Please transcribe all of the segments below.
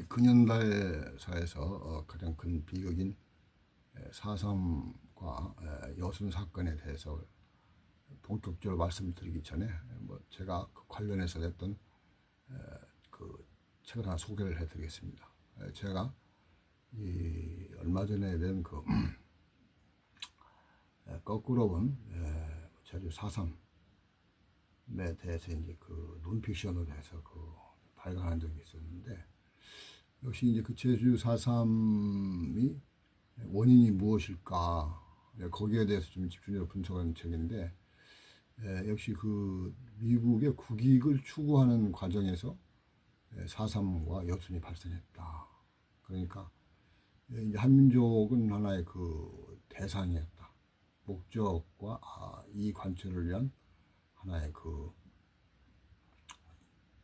우리 근현대사에서 어, 가장 큰 비극인 4.3과 여순 사건에 대해서 본격적으로 말씀을 드리기 전에 뭐 제가 그 관련해서 에, 그 책을 하나 소개를 해드리겠습니다. 에, 제가 이 얼마 전에 낸 그 거꾸로 본 에, 제주 4.3에 대해서 이제 그 논픽션으로 해서 그 발간한 적이 있었는데 역시 이제 그 제주 4.3이 원인이 무엇일까 예, 거기에 대해서 좀 집중적으로 분석하는 책인데 에, 역시 그 미국의 국익을 추구하는 과정에서 4.3과 여순이 발생했다. 그러니까 예, 이제 한민족은 하나의 그 대상이었다. 목적과 아, 이 관철을 위한 하나의 그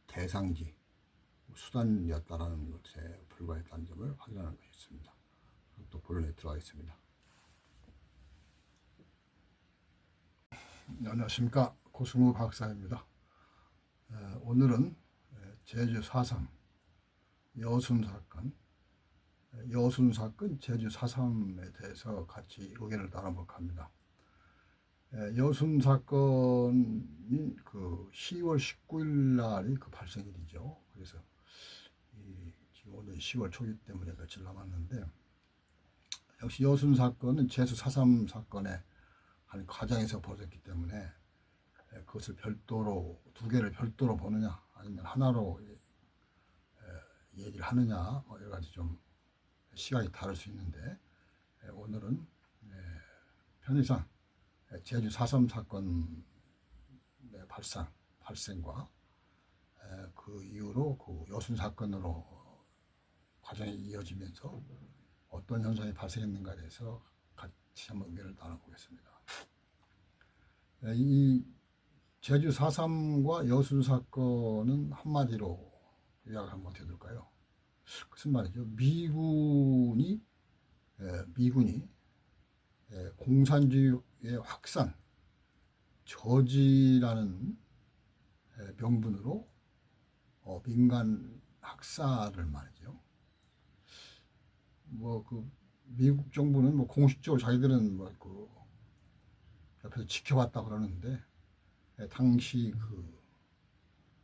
대상지, 수단이었다라는 것에 불과했다는 점을 확인하는 것이 있습니다. 또 본론에 들어가겠습니다. 네, 안녕하십니까 고승우 박사입니다. 에, 오늘은 에, 제주 4.3 여순 사건, 에, 여순 사건 제주 4.3에 대해서 같이 의견을 나눠볼까 합니다. 에, 여순 사건이 그 10월 19일 날이 그 발생일이죠. 그래서 오늘 10월 초기 때문에 며칠 남았는데 역시 여순 사건은 제주 4.3 사건의 한 과정에서 벌어졌기 때문에 에, 그것을 별도로 두 개를 별도로 보느냐 아니면 하나로 에, 얘기를 하느냐 뭐 여러 가지 좀 시각이 다를 수 있는데 에, 오늘은 에, 편의상 에, 제주 4.3 사건 의 발생 발생과 에, 그 이후로 그 여순 사건으로 과정이 이어지면서 어떤 현상이 발생했는가에 대해서 같이 한번 의견을 나눠보겠습니다. 에, 이 제주 4.3과 여순 사건은 한마디로 요약을 한번 해둘까요? 무슨 말이죠? 미군이 에, 미군이 에, 공산주의의 확산, 저지라는 에, 명분으로 어, 민간 학살을 말이죠. 뭐 그 미국 정부는 뭐 공식적으로 자기들은 뭐 그 옆에서 지켜봤다 그러는데 에, 당시 그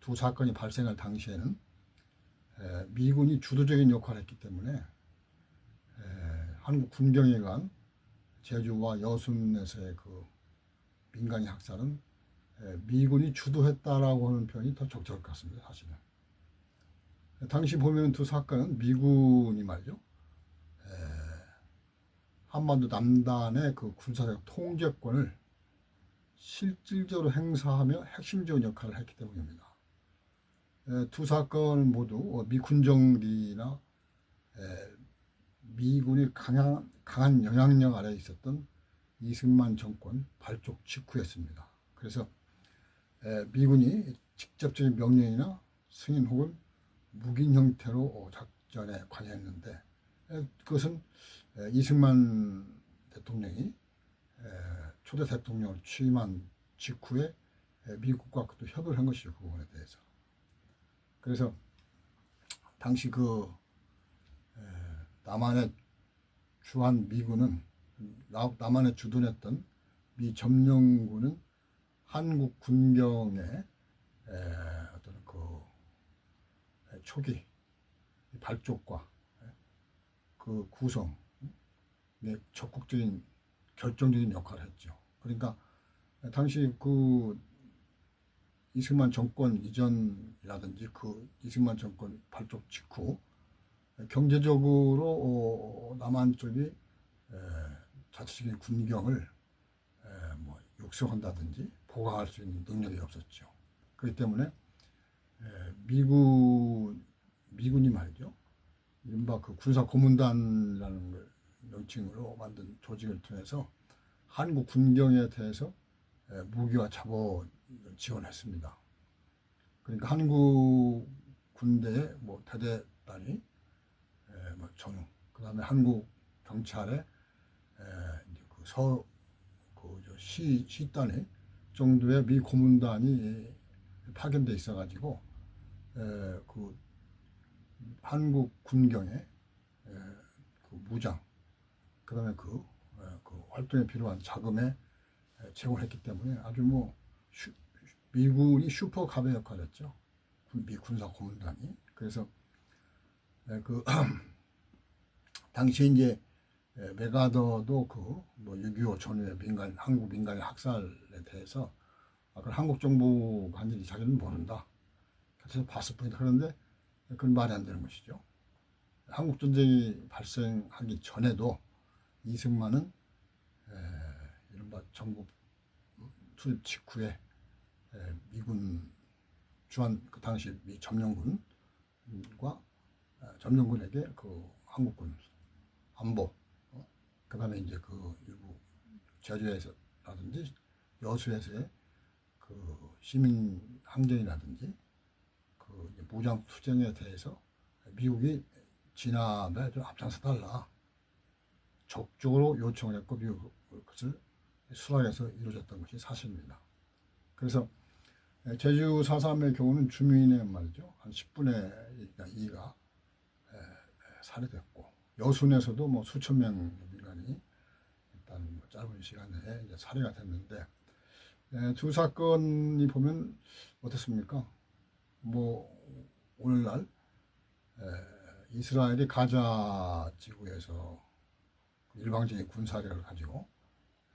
두 사건이 발생할 당시에는 에, 미군이 주도적인 역할을 했기 때문에 에, 한국 군경에 간 제주와 여순에서의 그 민간인 학살은 에, 미군이 주도했다라고 하는 표현이 더 적절할 것 같습니다. 사실은 당시 보면 두 사건은 미군이 말이죠. 한반도 남단의 그 군사적 통제권을 실질적으로 행사하며 핵심적인 역할을 했기 때문입니다. 에, 두 사건은 모두 어, 미 군 정리나 에, 미군이 강한, 강한 영향력 아래 있었던 이승만 정권 발족 직후였습니다. 그래서 에, 미군이 직접적인 명령이나 승인 혹은 묵인 형태로 어, 작전에 관여했는데 에, 그것은 에, 이승만 대통령이 에, 초대 대통령을 취임한 직후에 에, 미국과 또 협의를 한 것이죠. 그 부분에 대해서. 그래서 당시 그 에, 남한에 주한 미군은 나- 남한에 주둔했던 미 점령군은 한국 군경의 에, 어떤 그 에, 초기 이 발족과 에, 그 구성 의 적극적인 결정적인 역할을 했죠. 그러니까 당시 그 이승만 정권 이전이라든지 그 이승만 정권 발족 직후 경제적으로 어, 남한 쪽이 에, 자체적인 군경을 에, 뭐 육성한다든지 보강할 수 있는 능력이 없었죠. 그렇기 때문에 에, 미군 미군이 말이죠. 이른바 그 군사 고문단이라는 걸 명칭으로 만든 조직을 통해서 한국 군경에 대해서 에, 무기와 자본을 지원했습니다. 그러니까 한국 군대의 뭐 대대단위, 에, 뭐 전후, 그 다음에 한국 경찰의 에, 이제 그 서, 그저 시, 시단위 정도의 미 고문단이 파견돼 있어가지고 에, 그 한국 군경의 에, 그 무장, 그 다음에 그, 에, 그 활동에 필요한 자금에 에, 제공했기 때문에 아주 뭐 슈- 미군이 슈퍼 갑의 역할을 했죠. 군- 미 군사 고문단이. 그래서 에, 그 당시 이제 에, 메가더도 그뭐6.25 전후의 민간 한국 민간의 학살에 대해서 아, 그 한국 정부가 한 일이 자기는 모른다. 그래서 봤을 뿐이다. 그런데 그건 말이 안 되는 것이죠. 한국 전쟁이 발생하기 전에도 이승만은 에, 이른바 전국 투입 직후에 에, 미군 주한 그 당시 미 점령군과 에, 점령군에게 그 한국군 안보 어? 그다음에 이제 그 일부 제주에서라든지 여수에서의 그 시민 항쟁이라든지 무장 투쟁에 대해서 미국이 진압에 좀 앞장서 달라 적극적으로 요청을 했고 미국 그것을 수락해서 이루어졌던 것이 사실입니다. 그래서 제주 4.3의 경우는 주민의 말이죠. 한 10분의 2가 살해됐고 여순에서도 뭐 수천 명의 민간이 일단 뭐 짧은 시간 내에 이제 살해가 됐는데 에, 두 사건이 보면 어떻습니까? 뭐 오늘날 에, 이스라엘이 가자 지구에서 그 일방적인 군사력을 가지고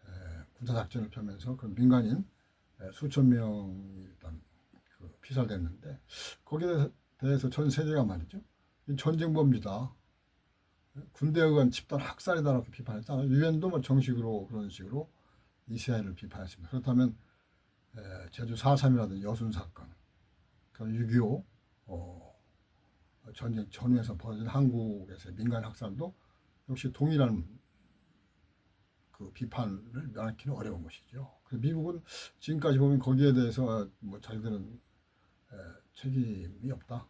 에, 군사 작전을 펴면서 그 민간인 에, 수천 명이 일단 그 피살됐는데 거기에 대해서- 전 세계가 말이죠. 이 전쟁 범죄다. 군대에 의한 집단 학살이다라고 비판했잖아요. 유엔도 뭐 정식으로 그런 식으로 이스라엘을 비판했습니다. 그렇다면 에, 제주 4.3이라든지 여순 사건, 그 6.25 어, 전쟁 전후에서 벌어진 한국에서의 민간 학살도 역시 동일한 그 비판을 면하기는 어려운 것이죠. 미국은 지금까지 보면 거기에 대해서 뭐 자기들은 에, 책임이 없다.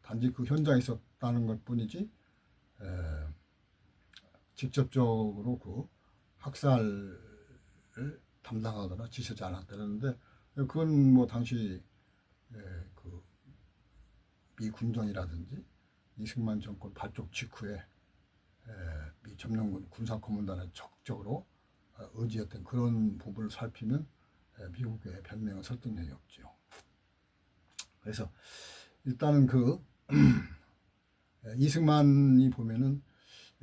단지 그 현장에 있었다는 것 뿐이지 에, 직접적으로 그 학살을 담당하거나 지시하지 않았다는데 그건 뭐 당시 에, 그 미 군정이라든지 이승만 정권 발족 직후에 에, 미 점령군 군사 고문단에 적극적으로 어, 의지했던 그런 부분을 살피면 에, 미국의 변명은 설득력이 없죠. 그래서 일단은 그 에, 이승만이 보면은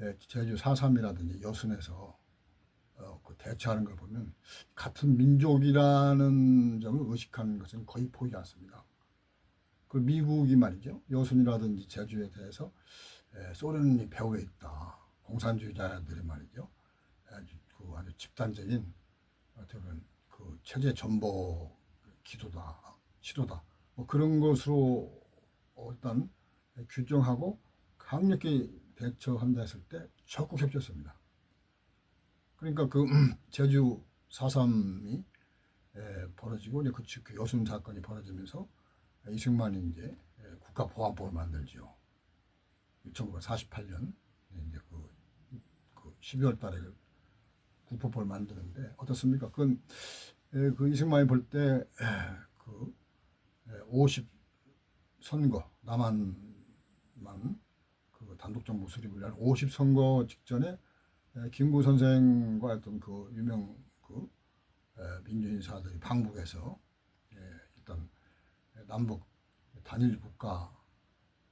에, 제주 4.3이라든지 여순에서 어, 그 대처하는 걸 보면 같은 민족이라는 점을 의식하는 것은 거의 보이지 않습니다. 그 미국이 말이죠. 여순이라든지 제주에 대해서 에, 소련이 배후에 있다. 공산주의자들이 말이죠. 아주, 그 아주 집단적인 어떻게 보면 그 체제 전복 기도다, 시도다. 뭐 그런 것으로 어, 일단 규정하고 강력히 대처한다 했을 때 적극 협조했습니다. 그러니까 그 제주 4.3이 벌어지고 이제 그, 즉- 그 여순 사건이 벌어지면서 이승만이 이제 에, 국가보안법을 만들죠. 1948년 이제 그, 그 12월 달에 그 국보법을 만드는데 어떻습니까? 그건 에, 그 이승만이 볼 때 그 50 선거 남한만 그 단독 정부 수립을 위한 50 선거 직전에 에, 김구 선생과 어떤 그 유명 그 에, 민주인사들이 방북해서 예, 일단 남북 단일 국가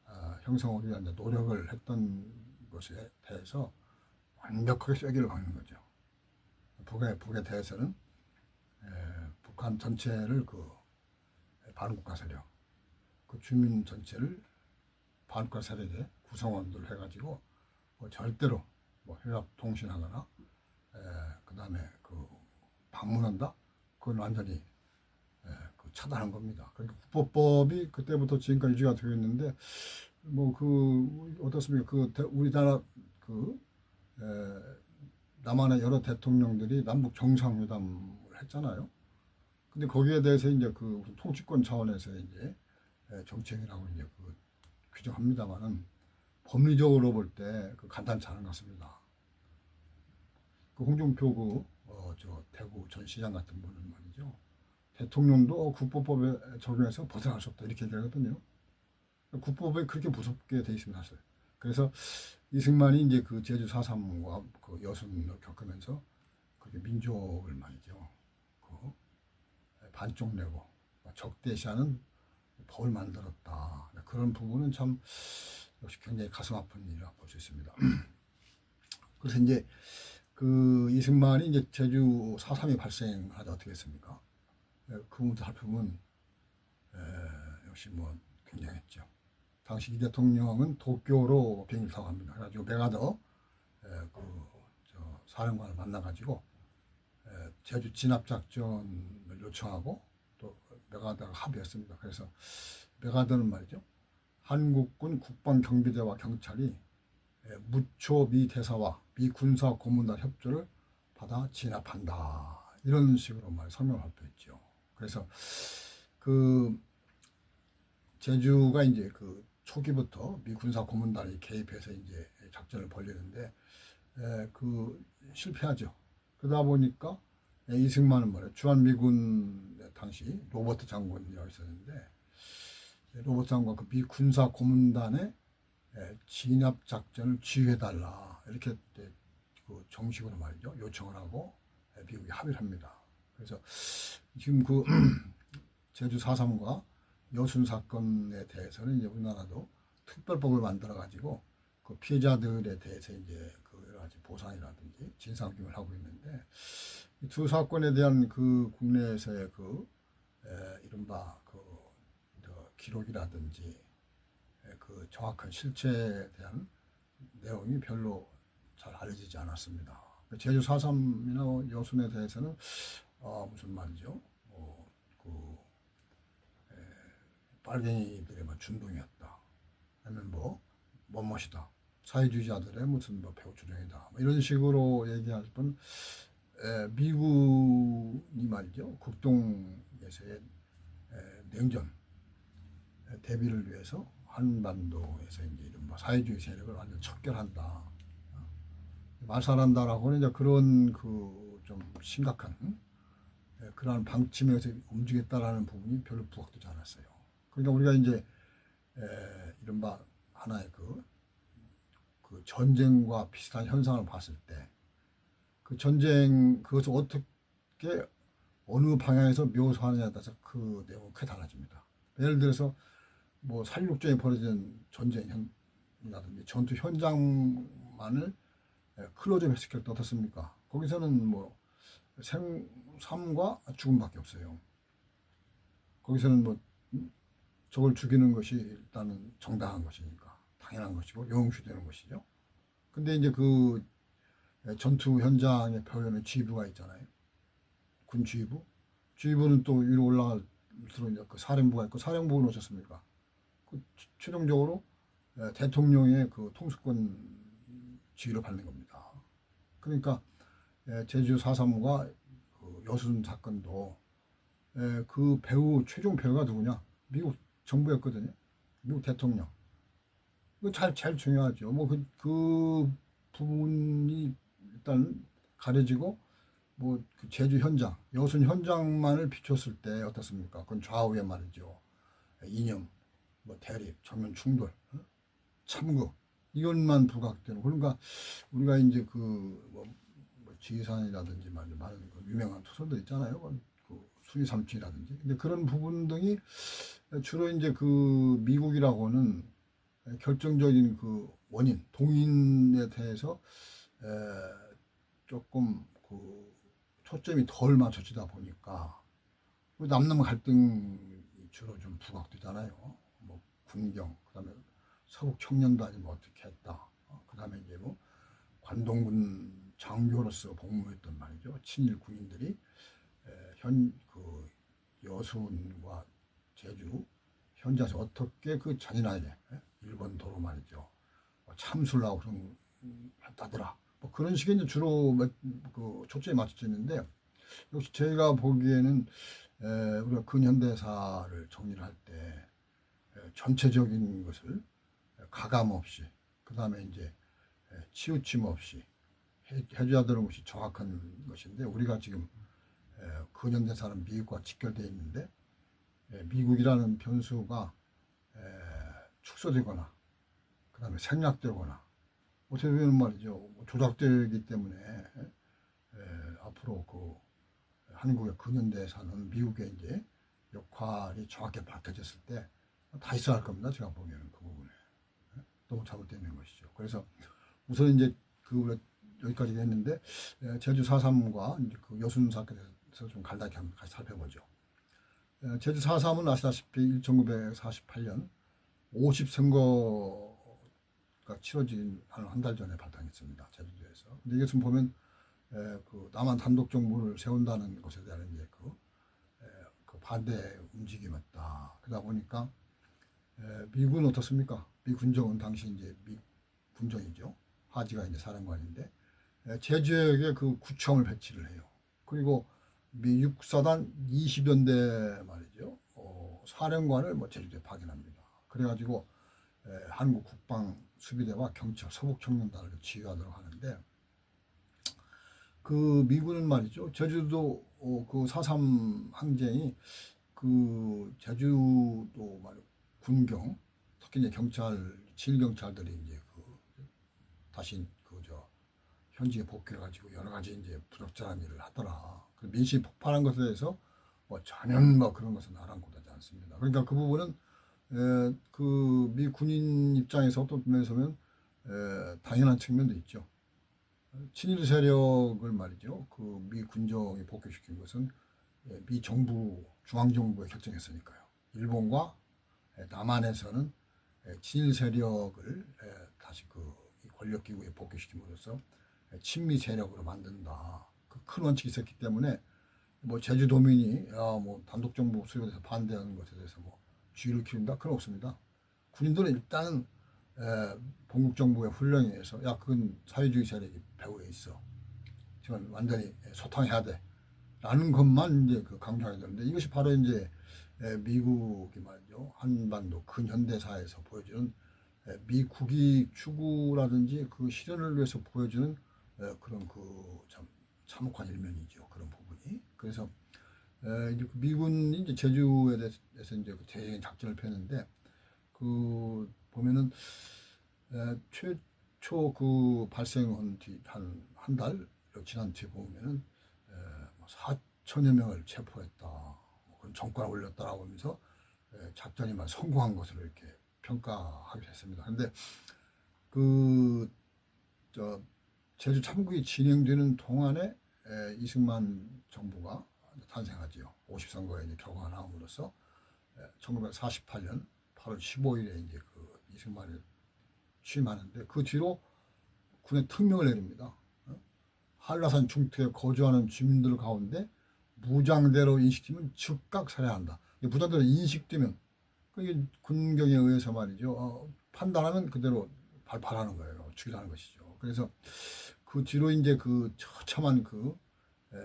아, 형성을 위한 노력을 했던 것에 대해서 완벽하게 쐐기를 박는 거죠. 북에 북에 대해서는 에, 북한 전체를 그 반국가 세력, 그 주민 전체를 반국가 세력의 구성원들 해가지고 뭐 절대로 뭐 회합 통신하거나 그 다음에 그 방문한다 그건 완전히 에, 그 차단한 겁니다. 그러니까 국보법이 그때부터 지금까지 유지가 되어 있는데 뭐 그 어떻습니까? 그 대- 우리나라 그 에, 남한의 여러 대통령들이 남북 정상회담을 했잖아요. 근데 거기에 대해서 이제 그 통치권 차원에서 이제 에, 정책이라고 이제 그 규정합니다만은 법리적으로 볼 때 그 간단치 않은 것 같습니다. 그 홍준표 그, 어, 저 대구 전 시장 같은 분은 말이죠. 대통령도 국보법에 적용해서 벗어날 수 없다 이렇게 얘기하거든요. 국법에 그렇게 무섭게 돼 있습니다, 사실. 그래서 이승만이 이제 그 제주 4.3과 그 여순을 겪으면서 그렇게 민족을 말이죠. 그 반쪽 내고 적대시하는 법을 만들었다. 그런 부분은 참 역시 굉장히 가슴 아픈 일이라 볼수 있습니다. 그래서 이제 그 이승만이 이제 제주 4.3이 발생하자 어떻게 했습니까? 예, 그 부분 살펴보면 에, 역시 뭐 굉장했죠. 당시 이 대통령은 도쿄로 비행기를 타고 갑니다. 그래가지고 메가더 에, 그저 사령관을 만나가지고 에, 제주 진압 작전을 요청하고 또 메가더가 합의했습니다. 그래서 메가더는 말이죠. 한국군 국방경비대와 경찰이 에, 무초 미 대사와 미 군사 고문단 협조를 받아 진압한다. 이런 식으로 말 성명을 발표했죠. 그래서 그 제주가 이제 그 초기부터 미 군사 고문단이 개입해서 이제 작전을 벌리는데 에, 그 실패하죠. 그러다 보니까 에, 이승만은 뭐래 주한 미군 당시 로버트 장군이라고 있었는데 로버트 장관 그미 군사 고문단의 에, 진압 작전을 지휘해달라 이렇게 이제 그 정식으로 말이죠 요청을 하고 에, 미국이 합의를 합니다. 그래서 지금 그 제주 4.3과 여순 사건에 대해서는 이제 우리나라도 특별법을 만들어 가지고 그 피해자들에 대해서 이제 그 여러 가지 보상이라든지 진상 규명을 하고 있는데 이두 사건에 대한 그 국내에서의 그 에, 이른바 그, 저 기록이라든지 에, 그 정확한 실체에 대한 내용이 별로 잘 알려지지 않았습니다. 제주 4.3이나 여순에 대해서는 어, 무슨 말이죠? 어, 그 빨갱이들의 준동이었다. 아니면 뭐 멋멋이다. 사회주의자들의 무슨 뭐 배우주령이다. 뭐 이런 식으로 얘기할 뿐 에, 미국이 말이죠. 국동에서의 에, 냉전 에, 대비를 위해서 한반도에서 이제 이른바 사회주의 세력을 완전 척결한다. 어? 말살한다라고는 이제 그런 그 좀 심각한 에, 그러한 방침에서 움직였다라는 부분이 별로 부각되지 않았어요. 그러니까 우리가 이제 에, 이른바 하나의 그, 그 전쟁과 비슷한 현상을 봤을 때 그 전쟁 그것을 어떻게 어느 방향에서 묘사하느냐에 따라서 그 내용은 크게 달라집니다. 예를 들어서 뭐 살육전에 벌어진 전쟁이라든지 전투 현장만을 에, 클로즈업 했을 때 어떻습니까? 거기서는 뭐 생, 삶과 죽음밖에 없어요. 거기서는 뭐 적을 죽이는 것이 일단은 정당한 것이니까 당연한 것이고 용시되는 것이죠. 근데 이제 그 전투 현장의 표현에 지휘부가 있잖아요. 군 지휘부. 지휘부는 또 위로 올라갈수록 그 사령부가 있고 사령부는 어떻습니까? 그 최종적으로 에, 대통령의 그 통수권 지휘를 받는 겁니다. 그러니까 에, 제주 4.3과 그 여순 사건도 에, 그 배우 최종 배우가 누구냐? 미국 정부였거든요. 미국 대통령. 이거 잘, 제일 중요하죠. 뭐, 그, 그 부분이 일단 가려지고, 뭐, 그 제주 현장, 여순 현장만을 비췄을 때 어떻습니까? 그건 좌우에 말이죠. 이념, 뭐, 대립, 정면 충돌, 어? 참고, 이것만 부각되는. 그러니까, 우리가 이제 그, 뭐, 뭐 지휘산이라든지 말이죠. 많은 그 유명한 소설들 있잖아요. 그 수리삼촌이라든지. 근데 그런 부분 등이 주로 이제 그 미국이라고는 결정적인 그 원인, 동인에 대해서 에 조금 그 초점이 덜 맞춰지다 보니까 그 남남 갈등이 주로 좀 부각되잖아요. 뭐 군경, 그 다음에 서북 청년단이 뭐 어떻게 했다. 어, 그다음에 이제 뭐 관동군 장교로서 복무했던 말이죠. 친일 군인들이 현 그 여순과 제주 현지에서 어떻게 그 잔인하게 예? 일본 도로 말이죠 뭐 하고 그런 했다더라 뭐 그런 식의 이제 주로 몇- 그 초점이 맞춰져 있는데 역시 저희가 보기에는 에, 우리가 근현대사를 정리를 할 때 전체적인 것을 가감 없이 그 다음에 이제 에, 치우침 없이 해, 해줘야 되는 것이 정확한 것인데 우리가 지금 에, 근현대사는 미국과 직결되어 있는데 에, 미국이라는 변수가 에, 축소되거나 그 다음에 생략되거나 어떻게 보면 말이죠 뭐 조작되기 때문에 에, 앞으로 그 한국의 근현대사는 미국의 이제 역할이 정확히 밝혀졌을 때 다시 할 겁니다. 제가 보기에는 그 부분에 예? 너무 있는 것이죠. 그래서 우선 이제 그 여기까지 했는데 에, 제주 4.3과 이제 그 여순 사건에서 좀 간단히 한번 같이 살펴보죠. 에, 제주 4.3은 아시다시피 1948년 50선거가 치러진 한한달 전에 발생했습니다. 제주도에서. 근데 이것은 보면 에, 그 남한 단독 정부를 세운다는 것에 대한 이제 그, 에, 그 반대 움직임이었다. 그러다 보니까 에, 미군 어떻습니까? 미 군정은 당시 이제 미 군정이죠. 하지가 이제 사령관인데 에, 제주에 그 구청을 배치를 해요. 그리고 미 육사단 20연대 말이죠. 어, 사령관을 뭐 제주도에 파견합니다. 그래가지고 에, 한국 국방 수비대와 경찰 서북 청년단을 지휘하도록 하는데 그 미군은 말이죠. 제주도 어, 그4.3 항쟁이 그 제주도 말 군경 특히 이제 경찰 질 경찰들이 이제 그 다시 그저 현지에 복귀해 가지고 여러 가지 이제 부적절한 일을 하더라. 그 민심이 폭발한 것에 대해서 뭐 전혀 뭐 그런 것은 아랑곳하지 않습니다. 그러니까 그 부분은 그미 군인 입장에서 어떤 면에서는 에, 당연한 측면도 있죠. 친일 세력을 말이죠. 그 미 군정이 복귀시킨 것은 예, 미 정부 중앙 정부에 결정했으니까요. 일본과 예, 남한에서는 예, 친일 세력을 예, 다시 그 권력 기구에 복귀시킴으로써 예, 친미 세력으로 만든다. 그 큰 원칙이 있었기 때문에 뭐 제주도민이 야뭐 단독 정부 수립에 대해서 반대하는 것에 대해서 뭐 쥐를 키운다 그건 없습니다. 군인들은 일단은 에, 본국 정부의 훈령에 의해서 야 그건 사회주의 세력이 배후에 있어. 지금 완전히 소탕해야 돼. 라는 것만 이제 그 강조해야 되는데 이것이 바로 이제 에, 미국이 말이죠 한반도 근현대사에서 보여주는 에, 미국이 추구라든지 그 실현을 위해서 보여주는 에, 그런 그 참 참혹한 일면이죠 그런 부분이 그래서 그 미군이 이제 제주에 대해서 이제 그 대적인 작전을 펴는데 그 보면은 에, 최초 그 발생한 뒤 한 한 달 지난 뒤에 보면은 에, 뭐 4천여 명을 체포했다. 정권을 올렸다라고 하면서 에, 작전이 만 성공한 것으로 이렇게 평가하게 됐습니다. 근데 그 저 제주 참국이 진행되는 동안에 에, 이승만 정부가 탄생하지요. 50선거에 이제 결과가 나옴으로써 1948년 8월 15일에 이제 그 이승만이 취임하는데 그 뒤로 군에 특명을 내립니다. 어? 한라산 중턱에 거주하는 주민들 가운데 무장대로 인식되면 즉각 살해한다. 무장대로 인식되면 그게 군경에 의해서 말이죠. 어, 판단하면 그대로 발발하는 거예요. 죽이라는 것이죠. 그래서 그 뒤로 이제 그 처참한 그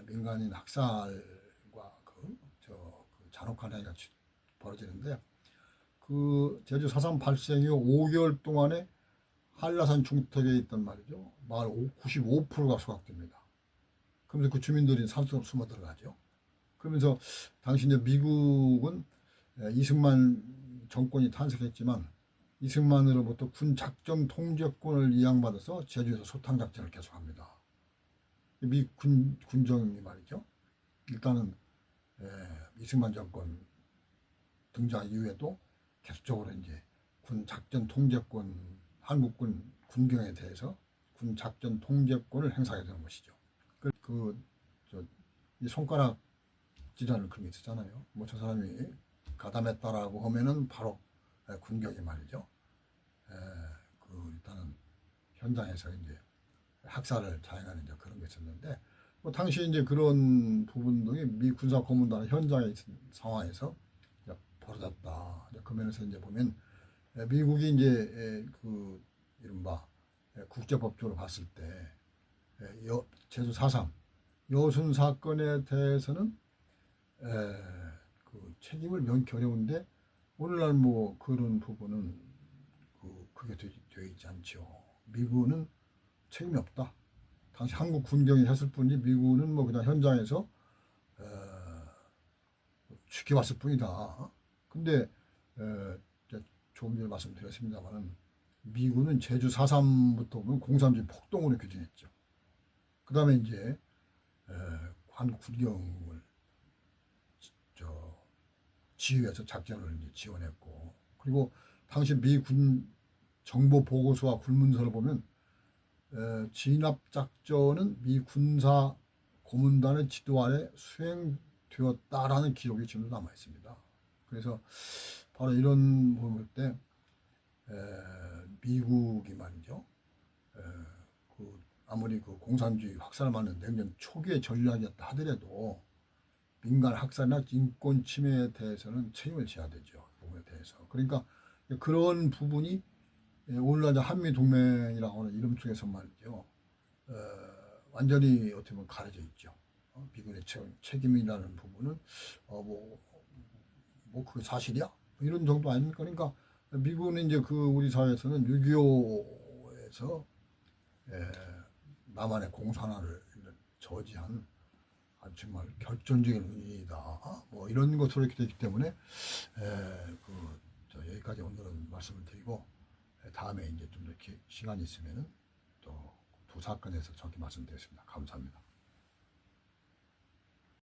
민간인 학살과 그, 저, 그 잔혹한 행위가 벌어지는데 그 제주 4.3 발생 이후 5개월 동안에 한라산 중턱에 있던 말이죠. 마을 95%가 소각됩니다. 그러면서 그 주민들이 산속으로 숨어 들어가죠. 그러면서 당시 이제 미국은 이승만 정권이 탄생했지만 이승만으로부터 군 작전 통제권을 이양받아서 제주에서 소탕 작전을 계속합니다. 미 군 군정이 말이죠. 일단은 에, 이승만 정권 등장 이후에도 계속적으로 이제 군 작전 통제권 한국군 군경에 대해서 군 작전 통제권을 행사하게 되는 것이죠. 그, 그, 저, 이 손가락 지라는 그런 게 있었잖아요. 뭐 저 사람이 가담했다라고 하면은 바로 군경이 말이죠. 에, 그 일단은 현장에서 이제 학살을 자행하는 이제 그런 게 있었는데 뭐 당시 이제 그런 부분들이 미 군사 고문단 현장에 있는 상황에서 이제 벌어졌다. 이제 그 면에서 이제 보면 미국이 이제 그 이른바 국제법적으로 봤을 때 여, 제주 4.3 여순 사건에 대해서는 그 책임을 어려운데 오늘날 뭐 그런 부분은 그 그게 되어 있지 않죠. 미국은 책임이 없다. 당시 한국 군경이 했을 뿐이지 미국은 뭐 그냥 현장에서 에, 지켜봤을 뿐이다. 근데 에, 조금 전에 말씀드렸습니다만은 미군은 제주 4.3부터 보면 공산주의 폭동으로 규정했죠. 그 다음에 이제 에, 한국 군경을 저 지휘해서 작전을 지원했고 그리고 당시 미 군 정보 보고서와 군문서를 보면 에, 진압 작전은 미 군사 고문단의 지도 아래 수행되었다라는 기록이 지금 남아 있습니다. 그래서 바로 이런 부분을 때 에, 미국이 말이죠. 에, 그 아무리 그 공산주의 확산을 막는 냉전 초기의 전략이었다 하더라도 민간 학살이나 인권 침해에 대해서는 책임을 져야 되죠. 그 부분에 대해서. 그러니까 그런 부분이 예, 오늘날 한미 동맹이라고 하는 이름 속에서 말이죠. 어, 완전히 어떻게 보면 가려져 있죠. 어, 미군의 책, 책임 이라는 부분은 어, 뭐, 뭐 그게 사실이야? 뭐 이런 정도 아닙니까? 그러니까 미군은 이제 그 우리 사회에서는 6.25에서 예, 남한의 공산화를 저지한 정말 결정적인 의미이다. 뭐 이런 것으로 이렇게 되기 때문에 에, 그, 저 여기까지 오늘은 말씀을 드리고 에, 다음에 이제 좀 이렇게 시간이 있으면은 또 두 사건에서 저기 말씀드리겠습니다. 감사합니다.